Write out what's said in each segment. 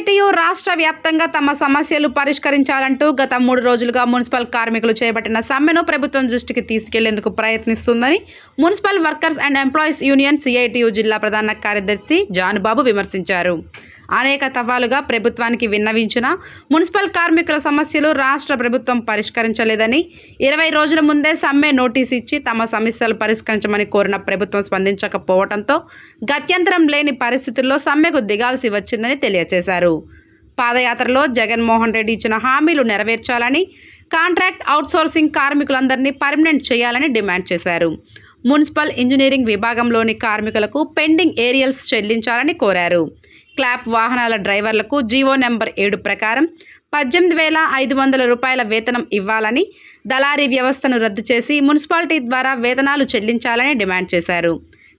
CITU రాష్ట్ర వ్యాప్తంగా తమ సమస్యలు పరిష్కరించాలంటూ గత మూడు రోజులుగా మున్సిపల్ కార్మికులు చేపట్టిన సమ్మెను ప్రభుత్వం దృష్టికి తీసుకెళ్ళేందుకు ప్రయత్నిస్తుందని municipal workers and employees union CITU జిల్లా ప్రధాన కార్యదర్శి జానుబాబు విమర్శించారు. అనేక తవాలుగా ప్రభుత్వానికి విన్నవించిన మున్సిపల్ కార్మికుల సమస్యలు రాష్ట్ర ప్రభుత్వం పరిష్కరించలేదని ఇరవై రోజుల ముందే సమ్మె నోటీస్ ఇచ్చి తమ సమస్యలు పరిష్కరించమని కోరిన ప్రభుత్వం స్పందించకపోవడంతో గత్యంతరం లేని పరిస్థితుల్లో సమ్మెకు దిగాల్సి వచ్చిందని తెలియజేశారు పాదయాత్రలో జగన్మోహన్ రెడ్డి ఇచ్చిన హామీలు నెరవేర్చాలని కాంట్రాక్ట్ అవుట్సోర్సింగ్ కార్మికులందరినీ పర్మనెంట్ చేయాలని డిమాండ్ చేశారు. మున్సిపల్ ఇంజనీరింగ్ విభాగంలోని కార్మికులకు పెండింగ్ ఏరియల్స్ చెల్లించాలని కోరారు. క్లాప్ వాహనాల డ్రైవర్లకు జీవో నెంబర్ ఏడు ప్రకారం పద్దెనిమిది వేల ఐదు వందల రూపాయల వేతనం ఇవ్వాలని దళారీ వ్యవస్థను రద్దు చేసి మున్సిపాలిటీ ద్వారా వేతనాలు చెల్లించాలని డిమాండ్ చేశారు.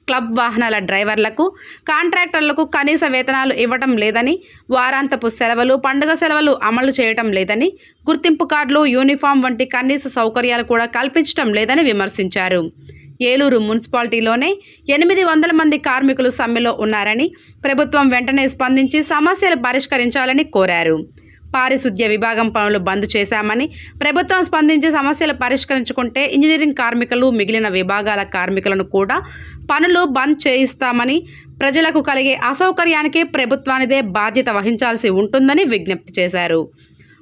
క్లబ్ వాహనాల డ్రైవర్లకు కాంట్రాక్టర్లకు కనీస వేతనాలు ఇవ్వటం లేదని వారాంతపు సెలవులు పండుగ సెలవులు అమలు చేయటం లేదని గుర్తింపు కార్డులు యూనిఫామ్ వంటి కనీస సౌకర్యాలు కూడా కల్పించటం లేదని విమర్శించారు. ఏలూరు మున్సిపాలిటీలోనే ఎనిమిది వందల మంది కార్మికులు సమ్మెలో ఉన్నారని ప్రభుత్వం వెంటనే స్పందించి సమస్యలు పరిష్కరించాలని కోరారు. పారిశుద్ధ్య విభాగం పనులు బంద్ చేశామని ప్రభుత్వం స్పందించి సమస్యలు పరిష్కరించుకుంటే ఇంజనీరింగ్ కార్మికులు మిగిలిన విభాగాల కార్మికులను కూడా పనులు బంద్ చేయిస్తామని ప్రజలకు కలిగే అసౌకర్యానికి ప్రభుత్వానిదే బాధ్యత వహించాల్సి ఉంటుందని విజ్ఞప్తి చేశారు.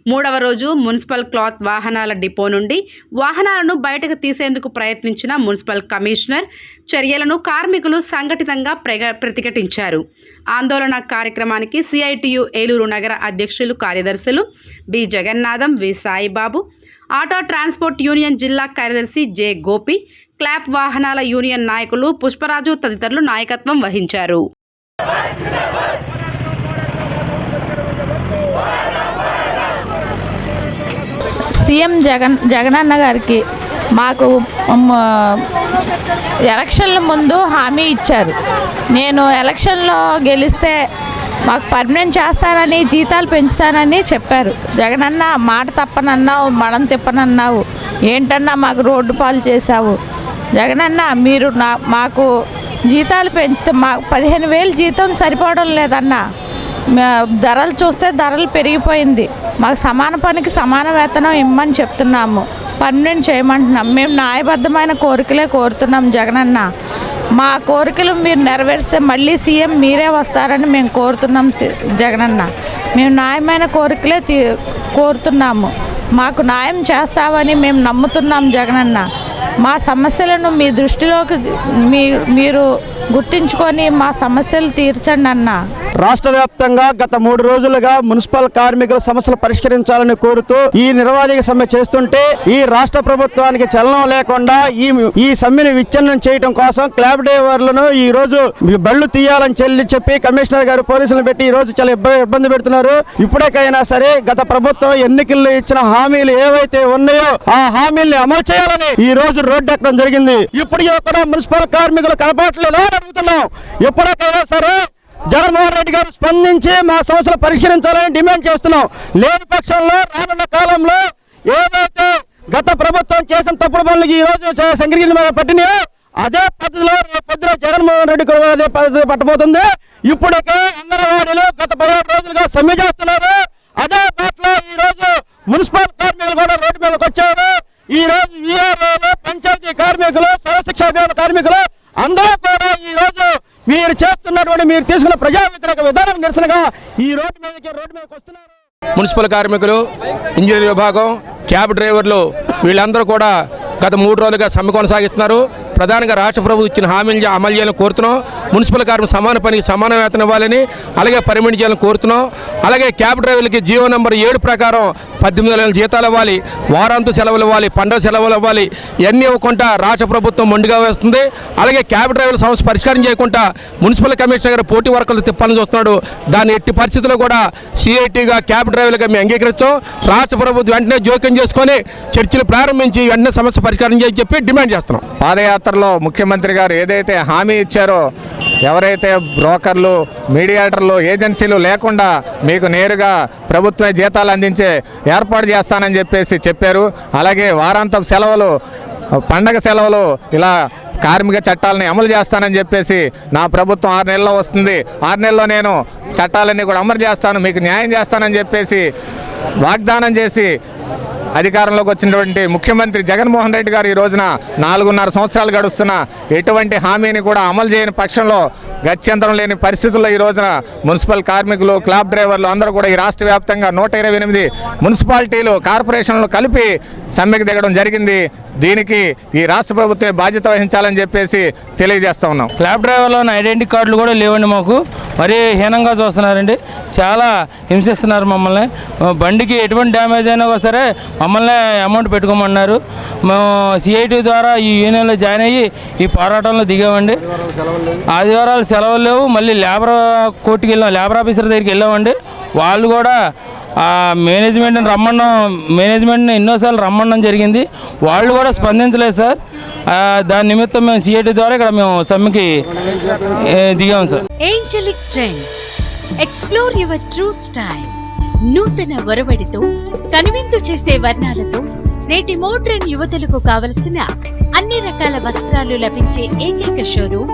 మూడవ రోజు మున్సిపల్ క్లాత్ వాహనాల డిపో నుండి వాహనాలను బయటకు తీసేందుకు ప్రయత్నించిన మున్సిపల్ కమిషనర్ చర్యలను కార్మికులు సంఘటితంగా ప్రగ ప్రతిఘటించారు. ఆందోళన కార్యక్రమానికి సిఐటియు ఏలూరు నగర అధ్యక్షులు కార్యదర్శులు B. Jagannatham V. Saibabu auto transport union జిల్లా కార్యదర్శి జె. గోపి క్లాప్ వాహనాల యూనియన్ నాయకులు పుష్పరాజు తదితరులు నాయకత్వం వహించారు. సీఎం జగన్ జగనన్న గారికి మాకు ఎలక్షన్ల ముందు హామీ ఇచ్చారు. నేను ఎలక్షన్లో గెలిస్తే మాకు పర్మనెంట్ చేస్తానని జీతాలు పెంచుతానని చెప్పారు. జగనన్న మాట తప్పనన్నావు మడం తిప్పనన్నావు. ఏంటన్నా మాకు రోడ్డు పాలు చేశావు? జగనన్న మీరు నా మాకు జీతాలు పెంచితే మాకు పదిహేను వేలు జీతం సరిపోవడం లేదన్నా. ధరలు చూస్తే ధరలు పెరిగిపోయింది. మాకు సమాన పనికి సమాన వేతనం ఇమ్మని చెప్తున్నాము. పర్మనెంట్ చేయమంటున్నాం. మేము న్యాయబద్ధమైన కోరికలే కోరుతున్నాం జగనన్న. మా కోరికలు మీరు నెరవేరిస్తే మళ్ళీ సీఎం మీరే వస్తారని మేము కోరుతున్నాం జగనన్న. మేము న్యాయమైన కోరికలే తీ కోరుతున్నాము. మాకు న్యాయం చేస్తావని మేము నమ్ముతున్నాం జగనన్న. మా సమస్యలను మీ దృష్టిలోకి మీ మీరు గుర్తించుకొని మా సమస్యలు తీర్చండి అన్న. రాష్ట్ర వ్యాప్తంగా గత మూడు రోజులుగా మున్సిపల్ కార్మికుల సమస్యలు పరిష్కరించాలని కోరుతూ ఈ నిర్వాధిక సమ్మె చేస్తుంటే ఈ రాష్ట్ర ప్రభుత్వానికి చలనం లేకుండా ఈ ఈ సమ్మెను విచ్ఛిన్నం చేయడం కోసం క్లాబ్ డ్రైవర్లను ఈ రోజు బళ్ళు తీయాలని చెల్లి చెప్పి కమిషనర్ గారు పోలీసులను పెట్టి ఈ రోజు చాలా ఇబ్బంది పెడుతున్నారు. ఇప్పటికైనా సరే గత ప్రభుత్వం ఎన్నికల్లో ఇచ్చిన హామీలు ఏవైతే ఉన్నాయో ఆ హామీల్ని అమలు చేయాలని ఈ రోజు రోడ్డు ఎక్కడం జరిగింది. ఇప్పటికీ కూడా మున్సిపల్ కార్మికులు కనపడట్లేదు అడుగుతున్నాం. ఎప్పటికైనా సరే జగన్మోహన్ రెడ్డి గారు స్పందించి మా సమస్యలు పరిష్కరించాలని డిమాండ్ చేస్తున్నాం. లేని పక్షంలో రానున్న కాలంలో ఏదైతే గత ప్రభుత్వం చేసిన తప్పుడు పనులు ఈ రోజు చ- శంకరగిరి మీద పట్టినాయో అదే పద్ధతిలో రేపు పొద్దున జగన్మోహన్ రెడ్డి కూడా అదే పద్ధతి పట్టబోతుంది. ఇప్పటికే అంగన్వాడీలు గత పదిహేడు రోజులుగా సమ్మె చేస్తున్నారు. అదే బాటలో ఈ రోజు మున్సిపల్ కార్మికులు కూడా రోడ్డు మీదకి వచ్చారు. ఈ రోజు వీఆర్ఓలు పంచాయతీ కార్మికులు సరశిక్ష అభియాన కార్మికులు అందరూ కూడా ఈ రోజు మీరు చేస్తున్నటువంటి మీరు తీసుకున్న ప్రజా వ్యతిరేక విధానం నిరసనగా ఈ రోడ్డు మీదకి రోడ్డు మీదకి వస్తున్నారు. మున్సిపల్ కార్మికులు ఇంజనీర్ విభాగం క్యాబ్ డ్రైవర్లు వీళ్ళందరూ కూడా గత మూడు రోజులుగా సమ్మె కొనసాగిస్తున్నారు. ప్రధానంగా రాష్ట్ర ప్రభుత్వం ఇచ్చిన హామీలు అమలు చేయాలని కోరుతున్నాం. మున్సిపల్ కార్మికులు సమాన పనికి సమాన వేతనం ఇవ్వాలని అలాగే పరిమిణి చేయాలని కోరుతున్నాం. అలాగే క్యాబ్ డ్రైవర్లకి జీవో నెంబర్ ఏడు ప్రకారం పద్దెనిమిది వేల జీతాలు ఇవ్వాలి వారాంతు సెలవులు ఇవ్వాలి పండుగ సెలవులు ఇవ్వాలి ఇవన్నీ ఇవ్వకుండా రాష్ట్ర ప్రభుత్వం మొండిగా వేస్తుంది. అలాగే క్యాబ్ డ్రైవర్ల సమస్య పరిష్కారం చేయకుండా మున్సిపల్ కమిషనర్ గారు పోటీ వర్కర్లు తిప్పాలని చూస్తున్నాడు. దాన్ని ఎట్టి పరిస్థితుల్లో కూడా సిఐటిగా క్యాబ్ డ్రైవర్లుగా మేము అంగీకరించాం. రాష్ట్ర ప్రభుత్వం వెంటనే జోక్యం చేసుకొని చర్చలు ప్రారంభించి వెంటనే సమస్య పరిష్కారం చేయని చెప్పి డిమాండ్ చేస్తున్నాం. పాదయాత్రలో ముఖ్యమంత్రి గారు ఏదైతే హామీ ఇచ్చారో ఎవరైతే బ్రోకర్లు మీడియేటర్లు ఏజెన్సీలు లేకుండా మీకు నేరుగా ప్రభుత్వ జీతాలు అందించే ఏర్పాటు చేస్తానని చెప్పేసి చెప్పారు. అలాగే వారాంతపు సెలవులు పండగ సెలవులు ఇలా కార్మిక చట్టాలని అమలు చేస్తానని చెప్పేసి నా ప్రభుత్వం ఆరు నెలల్లో వస్తుంది. ఆరు నెలల్లో నేను చట్టాలన్నీ కూడా అమలు చేస్తాను మీకు న్యాయం చేస్తానని చెప్పేసి వాగ్దానం చేసి అధికారంలోకి వచ్చినటువంటి ముఖ్యమంత్రి జగన్మోహన్ రెడ్డి గారు ఈ రోజున నాలుగున్నర సంవత్సరాలు గడుస్తున్న ఎటువంటి హామీని కూడా అమలు చేయని పక్షంలో గత్యంతరం లేని పరిస్థితుల్లో ఈ రోజున మున్సిపల్ కార్మికులు క్లాబ్ డ్రైవర్లు అందరూ కూడా ఈ రాష్ట్ర వ్యాప్తంగా నూట ఇరవై ఎనిమిది మున్సిపాలిటీలు కార్పొరేషన్లు కలిపి సమ్మెకు దిగడం జరిగింది. దీనికి ఈ రాష్ట్ర ప్రభుత్వమే బాధ్యత వహించాలని చెప్పేసి తెలియజేస్తా ఉన్నాం. క్యాబ్ ఉన్న ఐడెంటిటీ కార్డులు కూడా లేవండి మాకు. మరీ హీనంగా చూస్తున్నారండి. చాలా హింసిస్తున్నారు మమ్మల్ని. బండికి ఎటువంటి డ్యామేజ్ అయినా సరే మమ్మల్ని అమౌంట్ పెట్టుకోమన్నారు. మేము సిఐటి ద్వారా ఈ యూనియన్లో జాయిన్ అయ్యి ఈ పోరాటంలో దిగామండి. ఆదివారాలు సెలవులు లేవు. మళ్ళీ లేబర్ కోర్టుకి వెళ్ళాం. లేబర్ ఆఫీసర్ దగ్గరికి వెళ్ళామండి. వాళ్ళు కూడా ఆ మేనేజ్మెంట్ని రమ్మడం మేనేజ్మెంట్ని ఎన్నోసార్లు రమ్మడం జరిగింది. వాళ్ళు కూడా స్పందించలేదు సార్. దాని నిమిత్తం మేము సిఐటి ద్వారా ఇక్కడ మేము సమ్మెకి దిగాం sir. Angelic Trends explore your true style నూతన ఒరవడితో కనువిందు చేసే వర్ణాలతో నేటి మోడ్రన్ యువతలకు కావలసిన అన్ని రకాల వస్త్రాలు లభించే ఏకైక షోరూమ్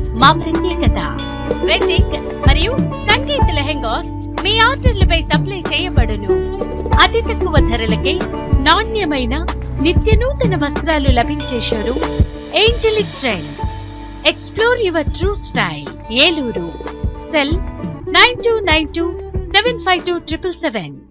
మా ప్రత్యేకత. వెడ్డింగ్ మరియు సంగీత్ లెహెంగాస్ మీ ఆర్డర్లపై సప్లై చేయబడును. అతి తక్కువ ధరలకే నాణ్యమైన నిత్య నూతన వస్త్రాలు లభించే showroom Angelic Trends explore your true style Eluru. Cell nine two nine two seven five two triple seven.